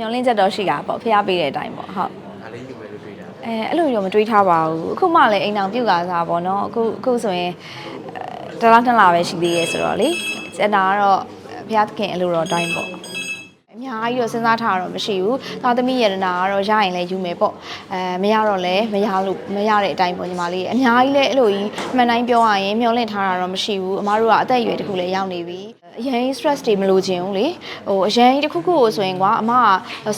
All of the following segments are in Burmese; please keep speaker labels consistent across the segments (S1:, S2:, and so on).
S1: မျောလင်းချက်တော့ရှိတာပေါ့ဖះပေးတဲ့အတိုင်းပေါ့ဟုတ်
S2: ဒါလေးယူမယ်လို့တွေးတာ
S1: အဲအဲ့လိုတော့မတွေးထားပါဘူးအခုမှလည်းအိမ်အောင်ပြုတ်ကားစားပေါ့နော်အခုအခုဆိုရင်အဲတစ်လားနှစ်လားပဲရှိသေးရဲ့ဆိုတော့လေကျန်တာကတော့ဘုရားသခင်အလိုတော်အတိုင်းပေါ့အ များကြီးတော့စဉ်းစားထားတာတော့မရှိဘူးသာသမီယရနာကတော့ရရင်လည်းယူမယ်ပေါ့အဲမရတော့လည်းမရလို့မရတဲ့အတိုင်းပေါ့ညီမလေးအများကြီးလည်းအဲ့လိုကြီးအမှန်တိုင်းပြောရရင်မျောလင့်ထားတာတော့မရှိဘူးအမားတို့ကအသက်အရွယ်တစ်ခုလည်းရောက်နေပြီအရင် stress တွေမလိုချင်ဘူးလေဟိုအရင်တစ်ခုခုကိုဆိုရင်ကွာအမက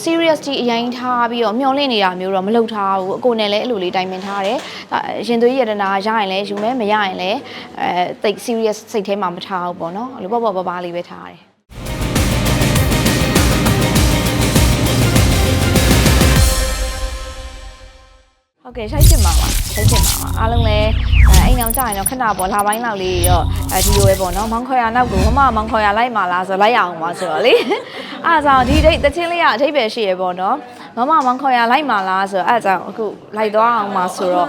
S1: serious ကြီးအရင်ထားပြီးတော့မျောလင့်နေတာမျိုးတော့မလုပ်ထားဘူးအကိုနဲ့လည်းအဲ့လိုလေးတိုင်ပင်ထားတယ်ဒါရင်သွေးရတနာရရင်လည်းယူမယ်မရရင်လည်းအဲတိတ် serious စိတ်ထဲမှာမထားဘူးပေါ့နော်အဲ့လိုပေါ့ပေါ့ပါပါလေးပဲထားတယ် ဟုတ်ကဲ့ရှိုက်ဖြစ်မှာပါရှိုက်ဖြစ်မှာပါအားလုံးလည်းအဲအိမ်အောင်ကြရင်တော့ခဏပေါ့လာပိုင်းလောက်လေးတော့အဲဒီလိုပဲပေါ့နော်မောင်ခေါ်ရနောက်ကိုမမမောင်ခေါ်ရလိုက်မှာလားဆိုလိုက်ရအောင်ပါဆိုတော့လေအားကြောင့်ဒီဒိတ်တချင်းလေးကအထိပ္ပယ်ရှိရပေါ့နော်မမမောင်ခေါ်ရလိုက်မှာလားဆိုတော့အားကြောင့်အခုလိုက်သွားအောင်ပါဆိုတော့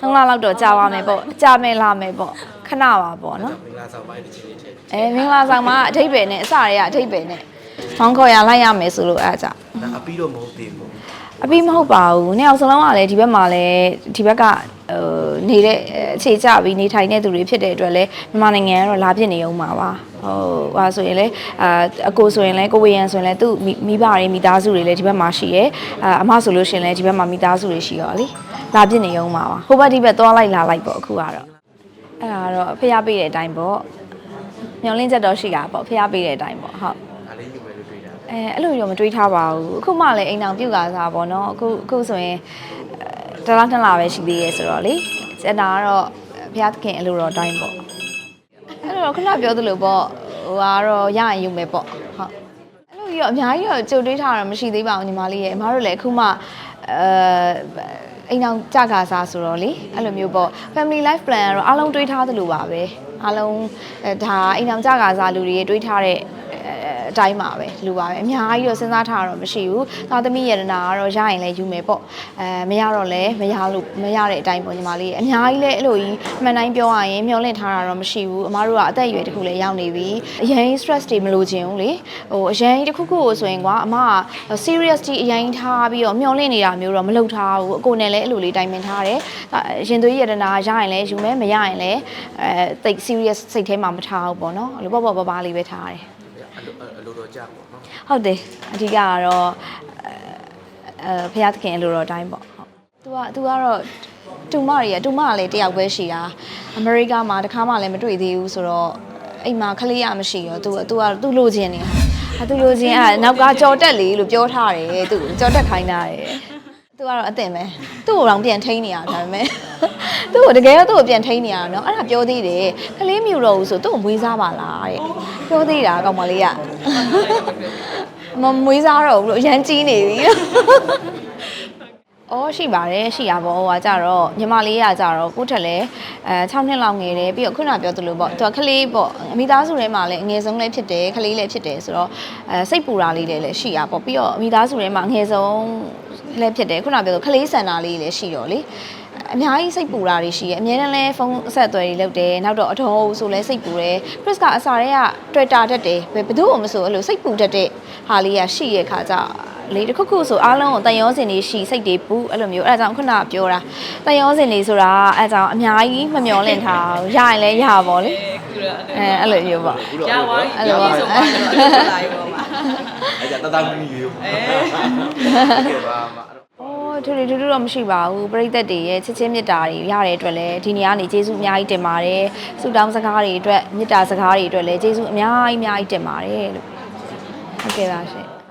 S1: သုံးလလောက်တော့ကြာပါမယ်ပေါ့ကြာမယ်လာမယ်ပေါ့ခဏပါပေါ့နော်
S2: မင်္ဂလာဆောင်ပိုင်းတစ်ချိန်လေးထည့်
S1: အဲမင်္ဂလာဆောင်မှာအထိပ္ပယ်နဲ့အစတွေကအထိပ္ပယ်နဲ့မောင်ခေါ်ရလိုက်ရမယ်ဆိုလို့အားကြောင့်
S2: ဒါအပြီးတော့မဟုတ်သေးဘူး
S1: အပြီးမဟုတ်ပါဘူး။နှစ်ယောက်စလုံးကလည်းဒီဘက်မှာလည်းဒီဘက်ကဟိုနေတဲ့အခြေချပြီးနေထိုင်တဲ့သူတွေဖြစ်တဲ့အတွက်လည်းမြန်မာနိုင်ငံကတော့လာပြစ်နေအောင်ပါပါ။ဟိုဟာဆိုရင်လည်းအာအကိုဆိုရင်လည်းကိုဝေယံဆိုရင်လည်းသူ့မိမိဘတွေမိသားစုတွေလည်းဒီဘက်မှာရှိရဲ။အာအမဆိုလို့ရှိရင်လည်းဒီဘက်မှာမိသားစုတွေရှိရောလေ။လာပြစ်နေအောင်ပါပါ။ဟိုဘက်ဒီဘက်သွားလိုက်လာလိုက်ပေါ့အခုကတော့။အဲ့ဒါကတော့ဖျားပေးတဲ့အတိုင်းပေါ့။မျောလင်းချက်တော့ရှိတာပေါ့ဖျားပေးတဲ့အတိုင်းပေါ့ဟုတ်
S2: ဒါလေးယူမယ်လို့တွေးတာ
S1: အဲအဲ့လိုတော့မတွေးထားပါဘူးအခုမှလည်းအိမ်အောင်ပြုတ်ကားစားပေါ့နော်အခုအခုဆိုရင်အဲတစ်လားနှစ်လားပဲရှိသေးရဲ့ဆိုတော့လေကျန်တာကတော့ဘုရားသခင်အလိုတော်အတိုင်းပေါ့အဲ့လိုတော့ခဏပြောသလိုပေါ့ဟိုကတော့ရရင်ယူမယ်ပေါ့ဟုတ်အဲ့လိုကြီးတော့အများကြီးတော့ကြိုတွေးထားတာမရှိသေးပါဘူးညီမလေးရဲ့အမားတို့လည်းအခုမှအဲအိမ်အောင်ကြကားစားဆိုတော့လေအဲ့လိုမျိုးပေါ့ family life plan ကတော့အားလုံးတွေးထားသလိုပါပဲအားလုံးအဲဒါအိမ်အောင်ကြကားစားလူတွေတွေးထားတဲ့ အတိုင်းပါပဲလူပါပဲအများကြီးတော့စဉ်းစားထားတာတော့မရှိဘူးသာသမီယရနာကတော့ရရင်လည်းယူမယ်ပေါ့အဲမရတော့လည်းမရလို့မရတဲ့အတိုင်းပေါ့ညီမလေးအများကြီးလည်းအဲ့လိုကြီးအမှန်တိုင်းပြောရရင်မျောလင့်ထားတာတော့မရှိဘူးအမားတို့ကအသက်အရွယ်တစ်ခုလည်းရောက်နေပြီအရင် stress တွေမလိုချင်ဘူးလေဟိုအရင်တစ်ခုခုကိုဆိုရင်ကွာအမက serious ကြီးအရင်ထားပြီးတော့မျောလင့်နေတာမျိုးတော့မလုပ်ထားဘူးအကိုနဲ့လည်းအဲ့လိုလေးတိုင်ပင်ထားတယ်ဒါရင်သွေးရတနာရရင်လည်းယူမယ်မရရင်လည်းအဲတိတ် serious စိတ်ထဲမှာမထားဘူးပေါ့နော်အဲ့လိုပေါ့ပေါ့ပါပါလေးပဲထားတယ်
S2: အလိုအလိုတော့ကြာပေါ့နော်
S1: ဟုတ်တယ်အဓိကကတော့အဲအဲဖះသခင်အလိုတော်အတိုင်းပေါ့ဟုတ်သူကသူကတော့တူမတွေရတူမကလည်းတယောက်ပဲရှိတာအမေရိကမှာတခါမှလည်းမတွေ့သေးဘူးဆိုတော့အိမ်မှာခလေးရမရှိရောသူသူကသူလိုချင်နေတာအဲသူလိုချင်အဲနောက်ကကြော်တက်လေလို့ပြောထားတယ်သူကြော်တက်ခိုင်းတာတယ် သူကတော့အတင်ပဲသူ့ကိုတော့ပြန်ထိန်းနေရတာဒါပေမဲ့သူ့ကိုတကယ်တော့သူ့ကိုပြန်ထိန်းနေရတာနော်အဲ့ဒါပြောသေးတယ်ခလေးမြူတော့ဘူးဆိုသူ့ကိုမွေးစားပါလားတဲ့ပြောသေးတာကောင်မလေးကမမွေးစားတော့ဘူးလို့အရန်ကြီးနေပြီ။ အော်ရှိပါတယ်ရှိရပါဘောဟိုကကြတော့ညီမလေးကကြတော့ကိုယ့်ထက်လည်းအဲ6နှစ်လောက်ငယ်တယ်ပြီးတော့ခုနပြောသလိုပေါ့သူကကလေးပေါ့အမိသားစုထဲမှာလည်းအငယ်ဆုံးလည်းဖြစ်တယ်ကလေးလည်းဖြစ်တယ်ဆိုတော့အဲစိတ်ပူတာလေးလည်းရှိရပေါ့ပြီးတော့အမိသားစုထဲမှာအငယ်ဆုံးလည်းဖြစ်တယ်ခုနပြောသလိုကလေးစင်တာလေးလည်းရှိတော့လေအများကြီးစိတ်ပူတာတွေရှိရအများနဲ့လဲဖုန်းအဆက်အသွယ်တွေလုပ်တယ်နောက်တော့အတော်အုပ်ဆိုလဲစိတ်ပူတယ် Chris ကအစားတွေက Twitter တက်တယ်ဘယ်ဘယ်သူမှမဆိုအဲ့လိုစိတ်ပူတတ်တဲ့ဟာလေးကရှိရခါကြ လေတစ်ခုခုဆိုအားလုံးကိုတန်ရောစင်တွေရှိစိတ်တွေပူအဲ့လိုမျိုးအဲ့ဒါကြောင့်ခုနကပြောတာတန်ရောစင်တွေဆိုတာအဲ့ဒါကြောင့်အများကြီးမမျောလင့်ထားဘူးရရင်လည်းရပါလေအဲအဲ့လိုမျိုးပေါ့
S3: ရပါပြီ
S1: အဲ့လိုပါ
S3: ဆိုတော့အဲ့လိုလာရောပါ
S2: အဲ့ဒါတတမီယူအဲကဲပါမ
S1: အော်ထူထူထူထူတော့မရှိပါဘူးပြိသက်တွေရဲ့ချစ်ချင်းမေတ္တာတွေရတဲ့အတွက်လည်းဒီနေရာနေကျေးဇူးအများကြီးတင်ပါတယ်ဆုတောင်းစကားတွေအတွက်မေတ္တာစကားတွေအတွက်လည်းကျေးဇူးအများကြီးအများကြီးတင်ပါတယ်လို့ဟုတ်ကဲ့ပါရှင်